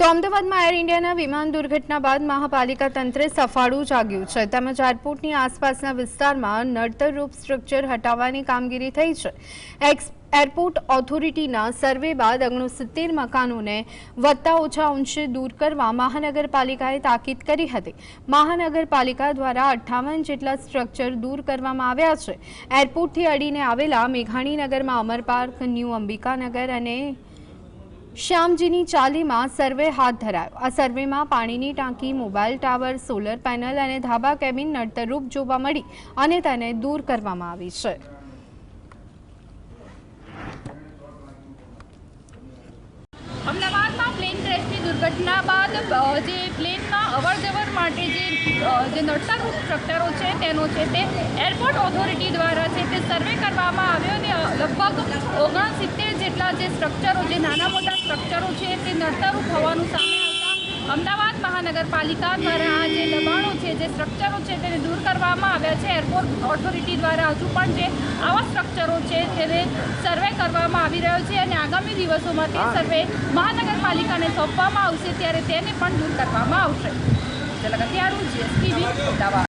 તો અમદાવાદમાં એર ઇન્ડિયાના વિમાન દુર્ઘટના બાદ મહાપાલિકા તંત્રે સફાળું જાગ્યું છે. તેમજ એરપોર્ટની આસપાસના વિસ્તારમાં નડતરરૂપ સ્ટ્રક્ચર હટાવવાની કામગીરી થઈ છે. એક્સ, એરપોર્ટ ઓથોરિટીના સર્વે બાદ ઓગણસિત્તેર મકાનોને વધતા ઓછા અંશે દૂર કરવા મહાનગરપાલિકાએ તાકીદ કરી હતી. મહાનગરપાલિકા દ્વારા અઠ્ઠાવન જેટલા સ્ટ્રક્ચર દૂર કરવામાં આવ્યા છે. એરપોર્ટથી અડીને આવેલા મેઘાણીનગરમાં અમર પાર્ક, ન્યૂ અંબિકાનગર અને શ્યામજીની ચાલીમાં સર્વે હાથ ધરાયો. આ સર્વેમાં પાણીની ટાંકી, મોબાઈલ ટાવર, સોલર પેનલ અને ધાબા કેબિન નડતરરૂપ જોવા મળી અને તેને દૂર કરવામાં આવી છે. અમદાવાદમાં પ્લેન ક્રેશની દુર્ઘટના બાદ જે પ્લેનમાં અવરજવર માટે જે જે નડતરરૂપ સ્ટ્રક્ચરો છે, તેનો છે તે એરપોર્ટ ઓથોરિટી દ્વારા છે તે સર્વે કરવામાં આવ્યો અને લગભગ ઓગણસિત્તેર જેટલા જે સ્ટ્રક્ચરો જે નાના મોટા સ્ટ્રક્ચરો છે તે નડતરું થવાનું સામે આવતા અમદાવાદ મહાનગરપાલિકા દ્વારા આ જે દબાણો છે જે સ્ટ્રક્ચરો છે તેને દૂર કરવામાં આવ્યા છે. એરપોર્ટ ઓથોરિટી દ્વારા હજુ પણ જે આવા સ્ટ્રક્ચરો છે તેને સર્વે કરવામાં આવી રહ્યો છે અને આગામી દિવસોમાં તે સર્વે મહાનગરપાલિકાને સોંપવામાં આવશે ત્યારે તેને પણ દૂર કરવામાં આવશે. જલગતિયારું જીએસટીવી અમદાવાદ.